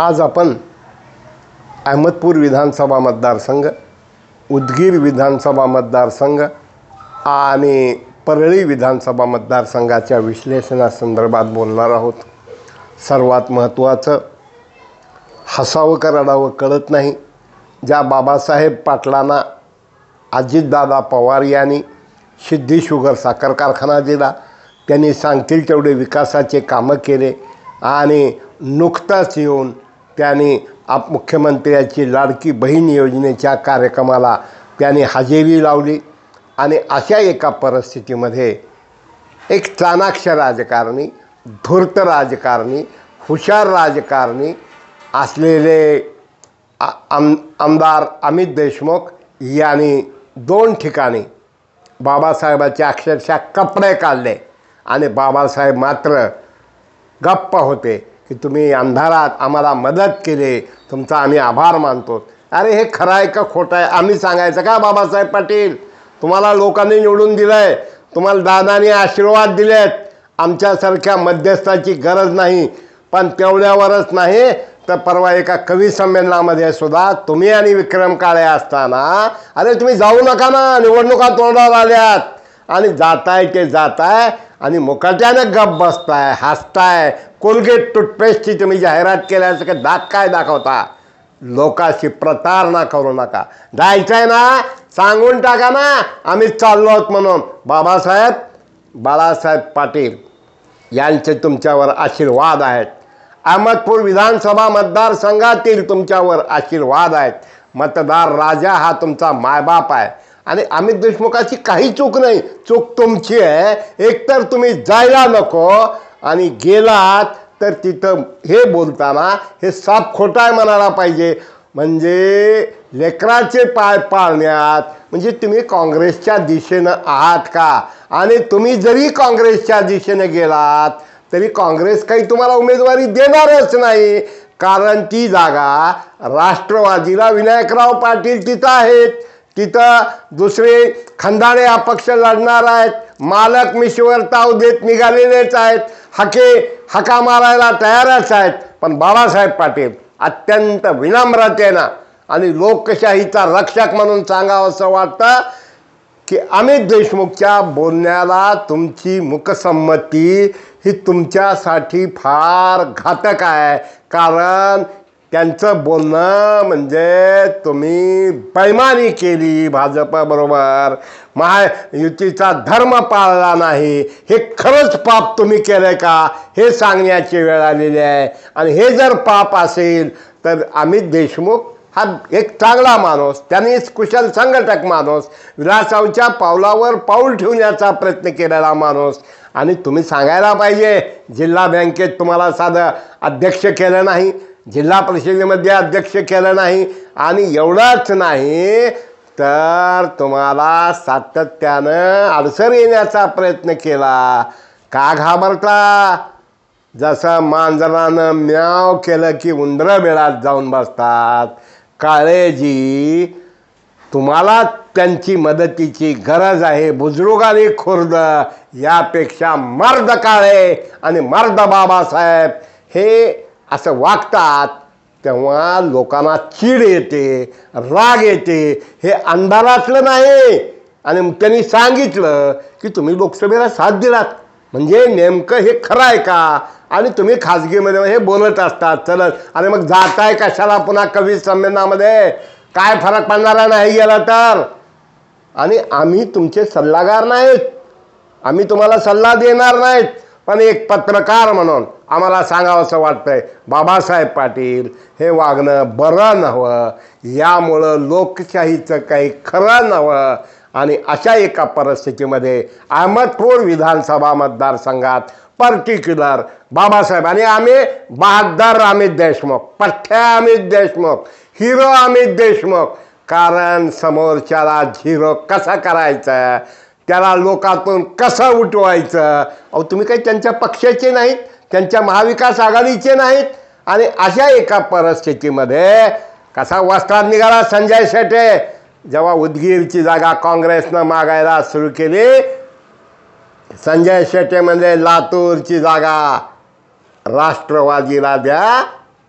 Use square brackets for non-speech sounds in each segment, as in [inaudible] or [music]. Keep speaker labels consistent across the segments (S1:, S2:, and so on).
S1: आज आपण अहमदपूर विधानसभा मतदारसंघ उदगीर विधानसभा मतदारसंघ आणि परळी विधानसभा मतदारसंघाच्या विश्लेषणासंदर्भात बोलणार आहोत. सर्वात महत्त्वाचं हसावं का रडावं कळत नाही. ज्या बाबासाहेब पाटलांना अजितदादा पवार यांनी सिद्धी शुगर साखर कारखाना दिला त्यांनी सांगतील तेवढे विकासाचे कामं केले आणि नुकताच येऊन त्यांनी आप मुख्यमंत्र्याची लाडकी बहीण योजनेच्या कार्यक्रमाला त्यांनी हजेरी लावली. आणि अशा एका परिस्थितीमध्ये एक चाणाक्ष राजकारणी धूर्त राजकारणी हुशार राजकारणी असलेले आम आमदार अमित देशमुख यांनी दोन ठिकाणी बाबासाहेबाचे अक्षरशः कपडे काढले. आणि बाबासाहेब मात्र गप्प होते. की तुम्ही अंधारात आम्हाला मदत केली तुमचा आम्ही आभार मानतो. अरे हे खरं आहे का खोटं आहे? आम्ही सांगायचं का बाबासाहेब पाटील? तुम्हाला लोकांनी निवडून दिलं आहे तुम्हाला दादाने आशीर्वाद दिलेत. आमच्यासारख्या मध्यस्थाची गरज नाही. पण तेवढ्यावरच नाही तर परवा एका कवी संमेलनामध्ये सुद्धा तुम्ही आणि विक्रम काळे असताना अरे तुम्ही जाऊ नका ना निवडणुका तोंडावर आल्यात. आणि जाताय ते जाताय आणि मुकाट्यानं गप बसताय हसताय कोलगेट टूथपेस्टची तुम्ही जाहिरात केल्याचं की दात काय दाखवता? लोकांशी प्रतारणा करू नका. जायचंय ना? सांगून टाका ना? आम्ही चाललो आहोत म्हणून. बाबासाहेब बाळासाहेब पाटील यांचे तुमच्यावर आशीर्वाद आहेत. अहमदपूर विधानसभा मतदारसंघातील तुमच्यावर आशीर्वाद आहेत. मतदार राजा हा तुमचा मायबाप आहे. आणि अमित देशमुखाची काही चूक नाही. चूक तुमची आहे. एकतर तुम्ही जायला नको आणि गेलात तर तिथं हे बोलताना हे साप खोटा आहे म्हणायला पाहिजे. म्हणजे लेकराचे पाय पाळण्यात म्हणजे तुम्ही काँग्रेसच्या दिशेनं आहात का? आणि तुम्ही जरी काँग्रेसच्या दिशेने गेलात तरी काँग्रेस काही तुम्हाला उमेदवारी देणारच नाही. कारण ती जागा राष्ट्रवादीला विनायकराव पाटील तिथं आहेत. तिथं दुसरे खंदाणे अपक्ष लढणार आहेत. मालक मिशीवर ताव देत निघालेलेच आहेत. हके हका मारायला तयारच आहेत. पण बाळासाहेब पाटील अत्यंत विनम्रतेनं आणि लोकशाहीचा रक्षक म्हणून सांगावं असं वाटतं की अमित देशमुखच्या बोलण्याला तुमची मुकसंमती ही तुमच्यासाठी फार घातक आहे. कारण त्यांचं बोलणं म्हणजे तुम्ही बैमानी केली भाजपबरोबर. महायुतीचा धर्म पाळला नाही. हे खरंच पाप तुम्ही केलं का? हे सांगण्याची वेळ आलेली आहे. आणि हे जर पाप असेल तर अमित देशमुख हा एक चांगला माणूस त्यांनी कुशल संघटक माणूस विलासावच्या पावलावर पाऊल ठेवण्याचा प्रयत्न केलेला माणूस. आणि तुम्ही सांगायला पाहिजे जिल्हा बँकेत तुम्हाला साधं अध्यक्ष केलं नाही. जिल्हा परिषदेमध्ये अध्यक्ष केलं नाही आणि एवढंच नाही तर तुम्हाला सातत्यानं अडसर येण्याचा प्रयत्न केला. का घाबरता? जसं मांजरानं म्याव केलं की उंदरं वेळात जाऊन बसतात. काळेजी तुम्हाला त्यांची मदतीची गरज आहे. बुजुर्ग आणि खुर्द यापेक्षा मर्द काळे आणि मर्द बाबासाहेब. हे असं वागतात तेव्हा लोकांना चीड येते राग येते. हे अंधारातलं नाही. आणि त्यांनी सांगितलं की तुम्ही लोकसभेला साथ दिलात. म्हणजे नेमकं हे खरं आहे का? आणि तुम्ही खाजगीमध्ये हे बोलत असतात. चलत आणि मग जाताय कशाला पुन्हा कवी संमेलनामध्ये? काय फरक पडणारा नाही गेला तर? आणि आम्ही तुमचे सल्लागार नाहीत. आम्ही तुम्हाला सल्ला देणार नाहीत. पण एक पत्रकार म्हणून. आम्हाला सांगावं असं वाटतंय. बाबासाहेब पाटील हे वागणं बरं नव्हं. यामुळं लोकशाहीचं काही खरं नव्हं. आणि अशा एका परिस्थितीमध्ये अहमदपूर विधानसभा मतदारसंघात पर्टिक्युलर बाबासाहेब आणि आम्ही बहादर अमित देशमुख पठ्ठ्या अमित देशमुख हिरो अमित देशमुख. कारण समोरच्याला झिरो कसा करायचा? त्याला लोकातून कसं उठवायचं? अहो तुम्ही काही त्यांच्या पक्षाचे नाहीत? त्यांच्या महाविकास आघाडीचे नाहीत. आणि अशा एका परिस्थितीमध्ये कसा वस्त्रात निघाला संजय शेटे जेव्हा उदगीरची जागा काँग्रेसनं मागायला सुरू केली संजय शेटे म्हणजे लातूरची जागा. राष्ट्रवादीला द्या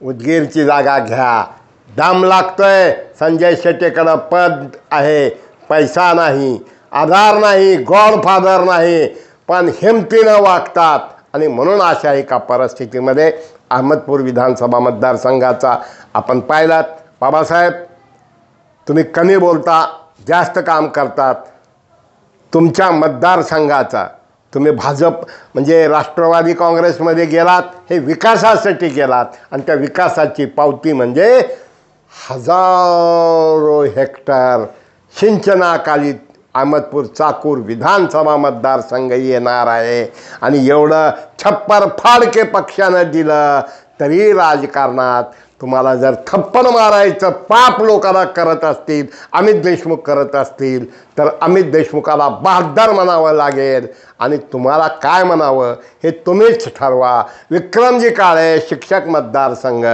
S1: उदगीरची जागा घ्या. दाम लागतोय संजय शेटेकडं पद आहे पैसा नाही आधार नाही गॉडफादर नाही पण हिमतीनं वागतात. आणि म्हणून अशा एका परिस्थितीमध्ये अहमदपूर विधानसभा मतदारसंघाचा आपण पाहिलात. बाबासाहेब तुम्ही कमी बोलता जास्त काम करतात. तुमच्या मतदारसंघाचा तुम्ही भाजप म्हणजे राष्ट्रवादी काँग्रेसमध्ये गेलात हे विकासासाठी गेलात. आणि त्या विकासाची पावती म्हणजे हजारो हेक्टर सिंचनाखाली अहमदपूर चाकूर विधानसभा मतदारसंघ येणार आहे. आणि एवढं छप्पर फाडके पक्षानं दिलं तरी राजकारणात तुम्हाला जर थप्पन मारायचं पाप लोकांना करत असतील अमित देशमुख करत असतील तर अमित देशमुखाला बहादर म्हणावं लागेल. आणि तुम्हाला काय म्हणावं हे तुम्हीच ठरवा. विक्रमजी काळे शिक्षक मतदारसंघ.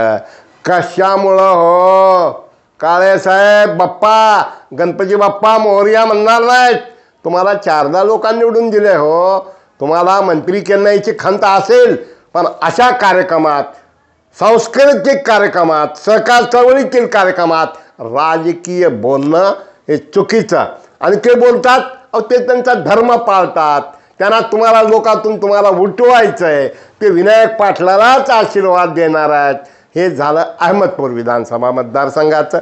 S1: कशामुळं हो? काळे साहेब बाप्पा गणपती बाप्पा मोहरिया म्हणणार नाहीत. तुम्हाला चारदा लोकांनी निवडून दिले हो. तुम्हाला मंत्री केल्याची खंत असेल पण अशा कार्यक्रमात सांस्कृतिक कार्यक्रमात सहकार चळवळीतील कार्यक्रमात राजकीय बोलणं हे चुकीचं. आणि ते बोलतात अहो ते त्यांचा धर्म पाळतात. त्यांना तुम्हाला लोकातून तुम्हाला उठवायचं आहे ते विनायक पाटलालाच आशीर्वाद देणार आहेत. हे झालं अहमदपूर विधानसभा मतदारसंघाचं.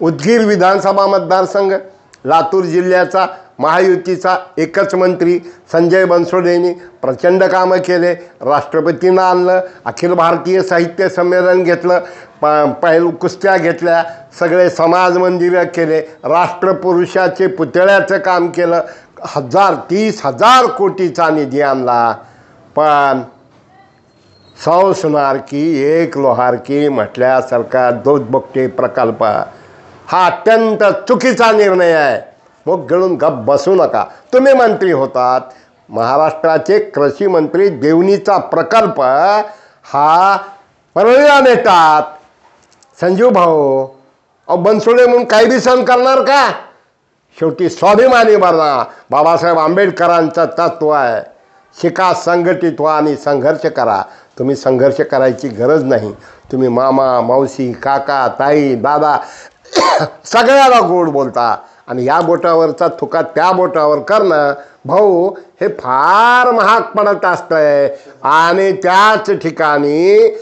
S1: उदगीर विधानसभा मतदारसंघ लातूर जिल्ह्याचा महायुतीचा एकच मंत्री संजय बनसोडेंनी प्रचंड कामं केले. राष्ट्रपतींना आणलं अखिल भारतीय साहित्य संमेलन घेतलं प पहिल कुस्त्या घेतल्या सगळे समाज मंदिरं केले राष्ट्रपुरुषाचे पुतळ्याचं काम केलं हजार तीस हजार कोटीचा निधी आणला. पण सौ सुनारकी एक लोहारकी म्हटल्यासारखा दोधबोगटे प्रकल्प. हा अत्यंत चुकीचा निर्णय आहे. मग गळून गप बसू नका. तुम्ही मंत्री होतात. महाराष्ट्राचे कृषी मंत्री देवणीचा प्रकल्प हा परळीला नेतात. संजीव भाऊ अहो बनसोडे म्हणून काही बी सहन करणार का? शेवटी स्वाभिमानी बरणा बाबासाहेब आंबेडकरांचं तत्व आहे. शिका संघटित व्हा आणि संघर्ष करा. तुम्ही संघर्ष करायची गरज नाही. तुम्ही मामा मावशी काका ताई दादा [coughs] सगळ्याला गोड बोलता. आणि या बोटावरचा थुका त्या बोटावर करणं भाऊ हे फार महाग पडत असतंय. आणि त्याच ठिकाणी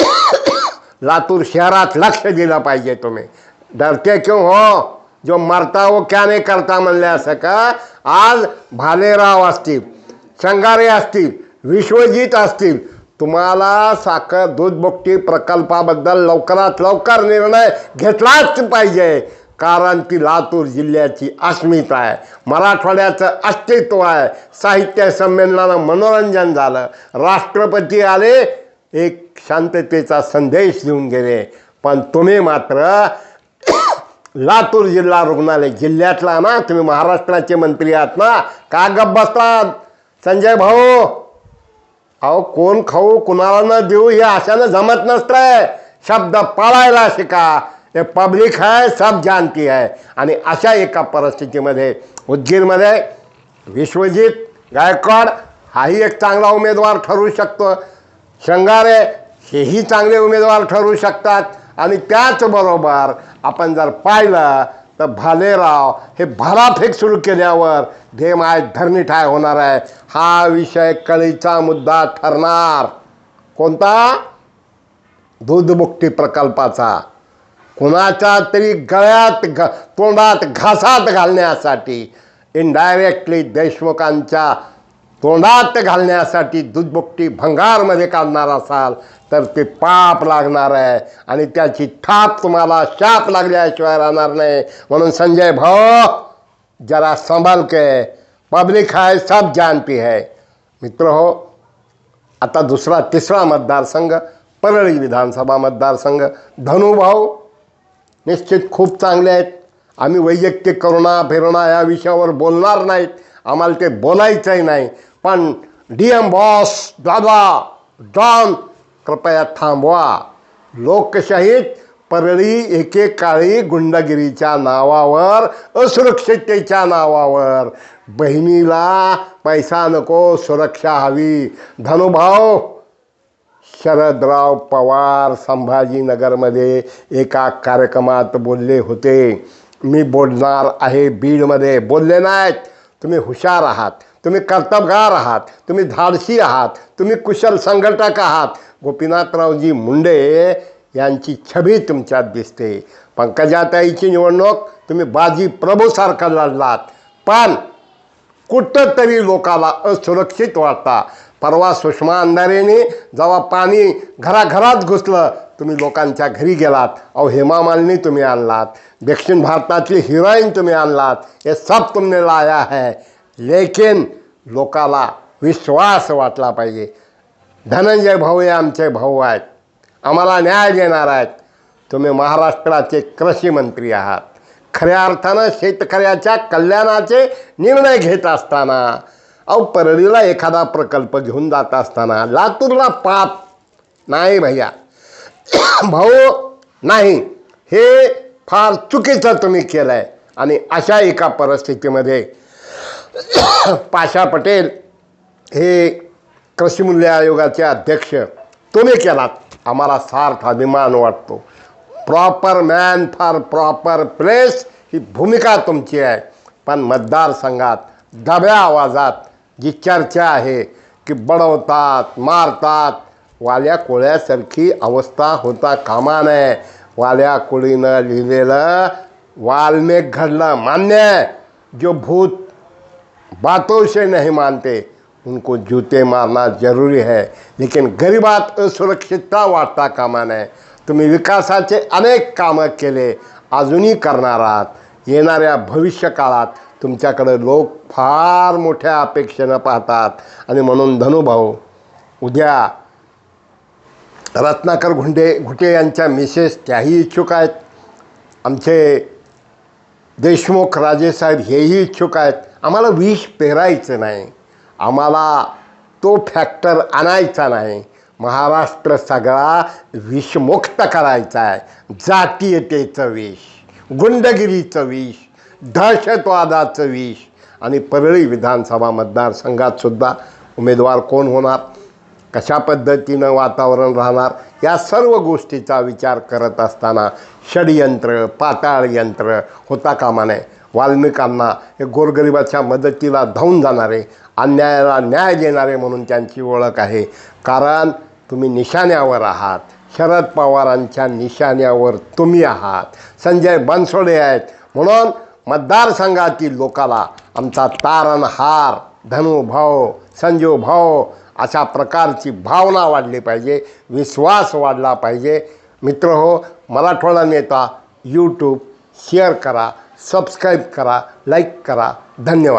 S1: [coughs] लातूर शहरात लक्ष दिलं पाहिजे तुम्ही. डरते क्यों हो? जो मरता वो क्या नाही करता म्हणले असं का आज भालेराव असतील. संगारे असतील विश्वजित असतील तुम्हाला साखर दूध बोगटी प्रकल्पाबद्दल लवकरात लवकर निर्णय घेतलाच पाहिजे. कारण ती लातूर जिल्ह्याची अस्मिता आहे मराठवाड्याचं अस्तित्व आहे साहित्य संमेलनानं मनोरंजन झालं. राष्ट्रपती आले एक शांततेचा संदेश देऊन गेले. पण तुम्ही मात्र [coughs] लातूर जिल्हा रुग्णालय जिल्ह्यातला ना तुम्ही महाराष्ट्राचे मंत्री आहात ना का गप बसतात संजय भाऊ अहो कोण खाऊ कुणाला न देऊ हे अशानं जमत नसतंय. शब्द पाळायला शिका. हे पब्लिक आहे सब जानती आहे. आणि अशा एका परिस्थितीमध्ये उदगीरमध्ये विश्वजित गायकवाड हाही एक चांगला उमेदवार ठरू शकतो. शंगारे हेही चांगले उमेदवार ठरू शकतात. आणि त्याचबरोबर आपण जर पाहिलं तर भालेराव हे भालाफेक सुरू केल्यावर धेम आहे धरणी ठाय होणार आहे. हा विषय कळीचा मुद्दा ठरणार. कोणता? दूधमुक्ती प्रकल्पाचा. कुणाच्या तरी गळ्यात घ तोंडात घासात घालण्यासाठी इनडायरेक्टली देशमुखांच्या तोंडात घालण्यासाठी दूधबुकटी भंगारमध्ये काढणार असाल तर ते पाप लागणार आहे आणि त्याची थाप तुम्हाला शाप लागल्याशिवाय राहणार नाही. म्हणून संजय भाऊ जरा संभल के. पब्लिक है सब जानती है. मित्र हो आता दुसरा तिसरा मतदारसंघ परळी विधानसभा मतदारसंघ. धनुभाऊ निश्चित खूप चांगले आहेत. आम्ही वैयक्तिक करुणा फिरणा या विषयावर बोलणार नाहीत. आम्हाला ते बोलायचंही नाही. पण डी एम बॉस दादा डॉन कृपया थांबवा. लोकशाहीत परळी एकेकाळी गुंडगिरीच्या नावावर असुरक्षिततेच्या नावावर. बहिणीला पैसा नको सुरक्षा हवी. धनुभाव शरदराव पवार संभाजीनगरमध्ये एका कार्यक्रमात बोलले होते. मी बोलणार आहे बीडमध्ये. बोलले नाहीत. तुम्ही हुशार आहात. तुम्ही कर्तबगार आहात तुम्ही धाडसी आहात तुम्ही कुशल संघटक आहात. गोपीनाथरावजी मुंडे यांची छबी तुमच्यात दिसते. पंकजाताईची निवडणूक तुम्ही बाजी प्रभूसारखा लढलात. पण कुठं तरी लोकाला असुरक्षित वाटता. परवा सुषमा अंधारेने जेव्हा पाणी घराघरात घुसलं तुम्ही लोकांच्या घरी गेलात. अहो हेमा मालिनी तुम्ही आणलात. दक्षिण भारतातली हिरोईन तुम्ही आणलात. हे सब तुमने लाया है. लेकिन लोकाला विश्वास वाटला पाहिजे. धनंजय भाऊ हे आमचे भाऊ आहेत. आम्हाला न्याय देणार आहेत. तुम्ही महाराष्ट्राचे कृषी मंत्री आहात. खऱ्या अर्थानं शेतकऱ्याच्या कल्याणाचे निर्णय घेत असताना अहो परळीला एखादा प्रकल्प घेऊन जात असताना लातूरला पाप नाही भैया. [coughs] भाऊ नाही. हे फार चुकीचं तुम्ही केलं आहे आणि अशा एका परिस्थितीमध्ये पाशा पटेल हे कृषी मूल्य आयोगाचे अध्यक्ष. तुम्ही केलात. आम्हाला सार्थ अभिमान वाटतो. Proper man for proper place ही भूमिका तुमची आहे. पण मतदारसंघात दब्या आवाजात जी चर्चा आहे की बडवतात मारतात वाल्या कोळ्यासारखी अवस्था होता कामा नये. वाल्या कोळीनं लिहिलेलं वाल्मेघ घडलं मान्य. आहे जो भूत बातों से नहीं मानते। उनको जूते मारना जरूरी है लेकिन गरिबात असुरक्षितता वाटता कामा नये तुम्ही विकासाचे अनेक कामं केले अजूनही करणार आहात। येणाऱ्या भविष्य काळात तुमच्याकडे लोक फार मोठ्या अपेक्षेनं पाहतात। आणि म्हणून धनुभाऊ उद्या रत्नाकर घुंडे घुटे यांच्या मिसेस त्याही इच्छुक आहेत। आमचे देशमुख राजेसाहेब हेही इच्छुक आहेत। आम्हाला विष पेरायचं नाही. आम्हाला तो फॅक्टर आणायचा नाही. महाराष्ट्र सगळा विषमुक्त करायचा आहे. जातीयतेचं विष गुंडगिरीचं विष दहशतवादाचं विष आणि परळी विधानसभा मतदारसंघातसुद्धा उमेदवार कोण होणार? कशा पद्धतीनं वातावरण राहणार? या सर्व गोष्टीचा विचार करत असताना षडयंत्र पाताळयंत्र होता कामा नये. वाल्मिकांना हे गोरगरिबाच्या मदतीला धावून जाणारे अन्यायाला न्याय देणारे म्हणून त्यांची ओळख आहे. कारण तुम्ही निशाण्यावर आहात. शरद पवारांच्या निशाण्यावर तुम्ही आहात. संजय बनसोडे आहेत. म्हणून मतदारसंघातील लोकाला आमचा तारणहार धनुभाव संजू अशा प्रकारची भावना वाढली पाहिजे विश्वास वाढला पाहिजे. मित्र हो मराठवाडा नेता यूट्यूब शेअर करा. सबस्क्राईब करा लाईक करा. धन्यवाद.